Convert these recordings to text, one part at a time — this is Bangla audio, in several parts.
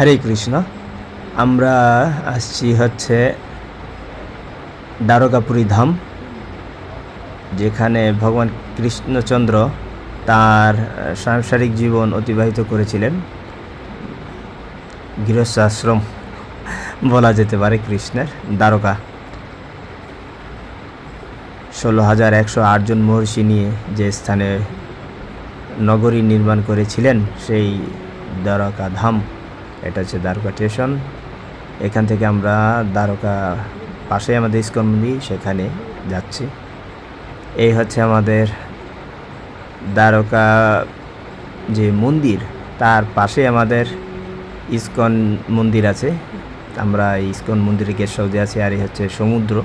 হরে কৃষ্ণ। আমরা আসছি হচ্ছে দ্বারকাপুরী ধাম, যেখানে ভগবান কৃষ্ণচন্দ্র তার সাংসারিক জীবন অতিবাহিত করেছিলেন। গৃহস্থাশ্রম বলা যেতে পারে কৃষ্ণের দ্বারকা। ষোলো হাজার একশো আটজন মহর্ষি নিয়ে যে স্থানে নগরী নির্মাণ করেছিলেন সেই দ্বারকা ধাম। এটা হচ্ছে দ্বারকা স্টেশন। এখান থেকে আমরা দ্বারকা পাশে আমাদের ইস্কন মন্দির, সেখানে যাচ্ছি। এই হচ্ছে আমাদের দ্বারকা যে মন্দির, তার পাশে আমাদের ইস্কন মন্দির আছে। আমরা ইস্কন মন্দিরে গেস্ট হাউসে আছি, আর এই হচ্ছে সমুদ্র।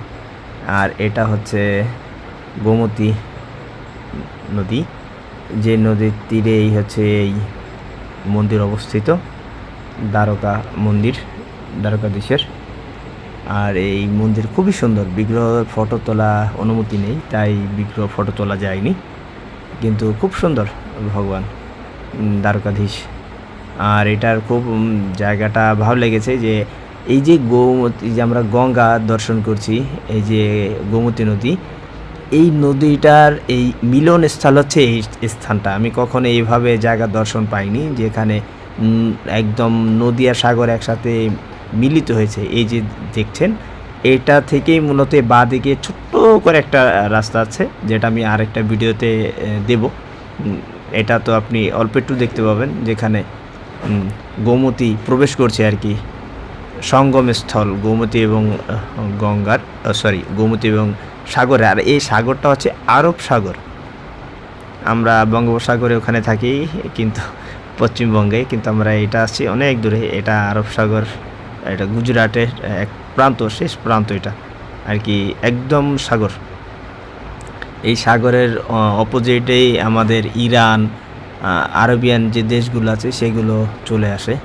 আর এটা হচ্ছে গোমতী নদী, যে নদীর তীরে এই হচ্ছে এই মন্দির অবস্থিত। দ্বারকা মন্দির দ্বারকাধীশের আর এই মন্দির খুবই সুন্দর। বিগ্রহ ফটো তোলা অনুমতি নেই, তাই বিগ্রহ ফটো তোলা যায়নি। কিন্তু খুব সুন্দর, ভগবান দ্বারকাধীশ। আর এটার খুব জায়গাটা ভালো লেগেছে যে এই যে গৌমতী, যে আমরা গঙ্গা দর্শন করছি, এই যে গোমতী নদী এই নদীটার এই মিলন স্থল হচ্ছে এই স্থানটা। আমি কখনো এইভাবে জায়গা দর্শন পাইনি, যেখানে একদম নদী আর সাগর একসাথে মিলিত হয়েছে। এই যে দেখছেন, এটা থেকেই মূলত বাঁ দিকে ছোট্ট করে একটা রাস্তা আছে, যেটা আমি আরেকটা ভিডিওতে দেব। এটা তো আপনি অল্প একটু দেখতে পাবেন, যেখানে গোমতী প্রবেশ করছে আর কি। সঙ্গম স্থল গোমতী এবং গঙ্গার সরি গোমতী এবং সাগরে, আর এই সাগরটা হচ্ছে আরব সাগর। আমরা বঙ্গোপসাগরে ওখানে থাকি, কিন্তু পশ্চিমবঙ্গে, কিন্তু আমরা এটা আসছি অনেক দূরে। এটা আরব সাগর, এটা গুজরাটের এক প্রান্ত, শেষ প্রান্ত এটা, আর কি একদম সাগর। এই সাগরের অপোজিটেই আমাদের ইরান আরবিয়ান যে দেশগুলো আছে, সেগুলো চলে আসে।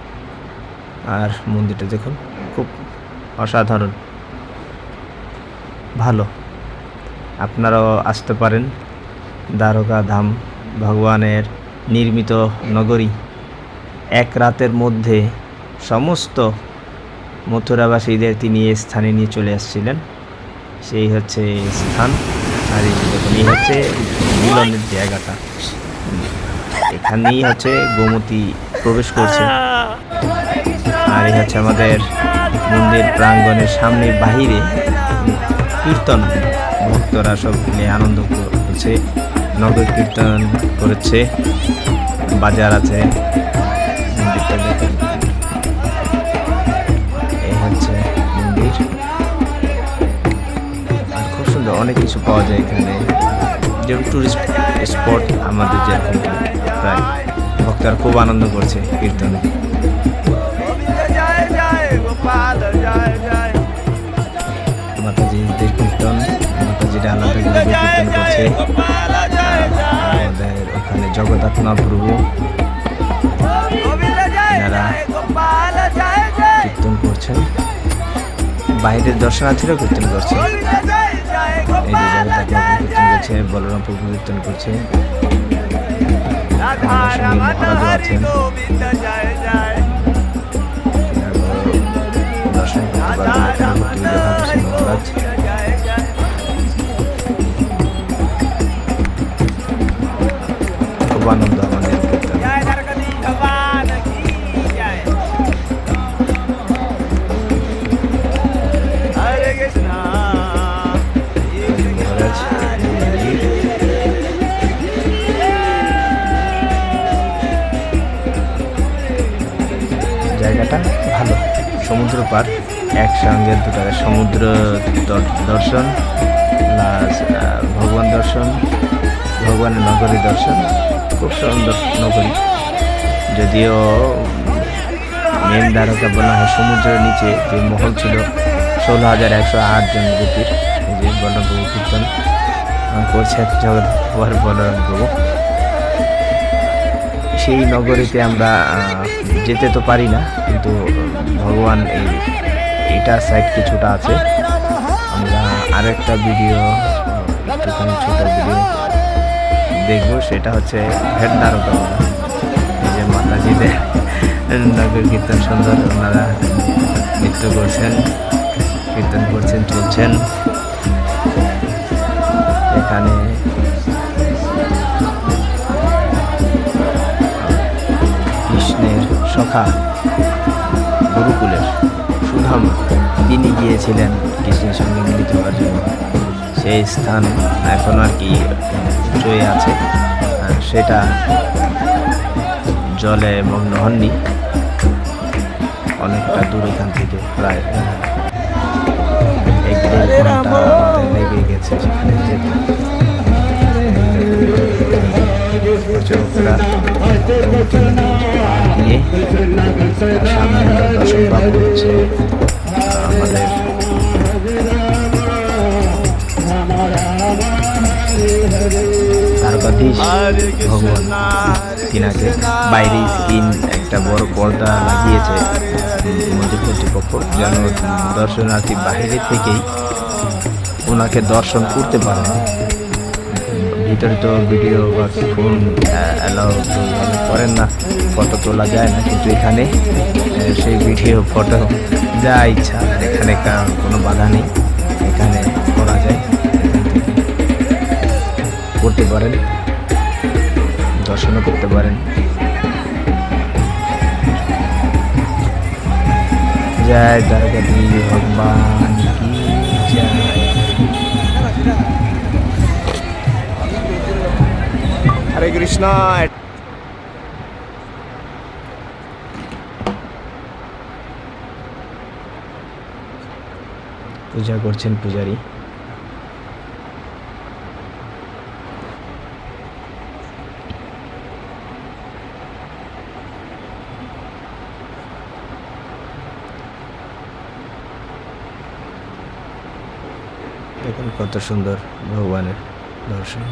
আর মন্দিরটা দেখুন, খুব অসাধারণ। ভালো। আপনারাও আসতে পারেন। দ্বারকা ধাম ভগবানের নির্মিত নগরী। এক রাতের মধ্যে সমস্ত মথুরাবাসীদের তিনি এই স্থানে নিয়ে চলে আসছিলেন। সেই হচ্ছে স্থান আর এই হচ্ছে মিলনের জায়গাটা। এখানেই হচ্ছে গোমতী প্রবেশ করছে। আর এই হচ্ছে আমাদের মন্দির প্রাঙ্গণের সামনে বাহিরে কীর্তন। ভক্তরা সব মিলে আনন্দ করছে নগর কীর্তন করেছে, বাজার আছে। এই হচ্ছে খুব সুন্দর, অনেক কিছু পাওয়া যায় এখানে। যেমন টুরিস্ট স্পট আমাদের যেরকম, প্রায়। ভক্তরা খুব আনন্দ করছে কীর্তনে। জয় আমাদের ওখানে জগন্নাথ মহাপ্রভু কীর্তন করছেন, বাইরের দর্শনার্থীরা কীর্তন করছে বলরাম প্রভু কীর্তন করছে সঙ্গে রমণ মহারাজ মন্দির জায়গাটা ভালো। সমুদ্র পার একসঙ্গে দুটো সমুদ্র দর্শন প্লাস ভগবান দর্শন। ভগবানের নগরী দর্শন। খুব সুন্দর নগরী। যদিও মেন দ্বারকা বলা হয় সমুদ্রের নিচে যে মহল ছিল ষোলো হাজার একশো আট জন গোপীর যে বলরাম কীর্তন করছে জগৎ বলরাম প্রভু সেই নগরীতে আমরা যেতে তো পারি না, কিন্তু ভগবান এই, এটা সাইড কিছুটা আছে। আমরা আরেকটা ভিডিও একটুখানি ছোটো ভিডিও দেখব, সেটা হচ্ছে ভেট দ্বারকা এই যে মাতাজিদের নগর কীর্তন সুন্দর, ওনারা নৃত্য করছেন, কীর্তন করছেন, চলছেন। এখানে কৃষ্ণের সখা গুরুকুলের সুধামা। তিনি গিয়েছিলেন কৃষ্ণের সঙ্গে মিলিত হওয়ার জন্য। সেই স্থান এখন আর কি চয়ে আছে। সেটা জলে মগ্ন হননি। অনেকটা দূর এখান থেকে প্রায় গেছে সেখানে হরে ভগবান। তিনাকে বাইরে স্ক্রিন একটা বড় পর্দা লাগিয়েছে মন্দির কর্তৃপক্ষ যেন দর্শনার্থী বাইরে থেকেই ওনাকে দর্শন করতে পারে। ভিতরে তো ভিডিও বা ফোন অ্যালাউ করেন না ফটো তোলা যায় না কিন্তু এখানে সেই ভিডিও ফটো যা ইচ্ছা এখানে কোনো বাধা নেই। এখান করতে পারেন দর্শনও করতে পারেন। জয় দ্বারকাধী ভগবান হরে কৃষ্ণ পূজা করছেন পূজারী। দেখুন কত সুন্দর ভগবানের দর্শন।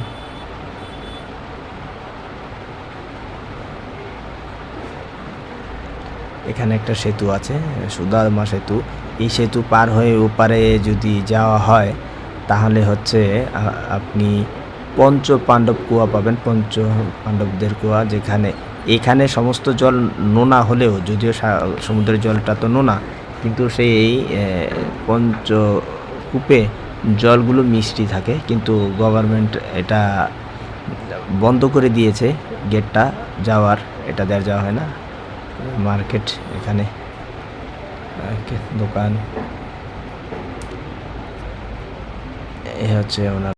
এখানে একটা সেতু আছে, সুদামা সেতু। এই সেতু পার হয়ে ওপারে যদি যাওয়া হয়, তাহলে হচ্ছে আপনি পঞ্চ পাণ্ডব কুয়া পাবেন পঞ্চ পাণ্ডবদের কুয়া, যেখানে, এখানে সমস্ত জল নোনা হলেও, যদিও সমুদ্রের জলটা তো নোনা, কিন্তু সেই পঞ্চ কূপে জলগুলো মিষ্টি থাকে, কিন্তু গভর্নমেন্ট এটা বন্ধ করে দিয়েছে গেটটা যাওয়ার, এটা দেওয়া যাওয়া হয় না। মার্কেট এখানে দোকান। এ হচ্ছে ওনার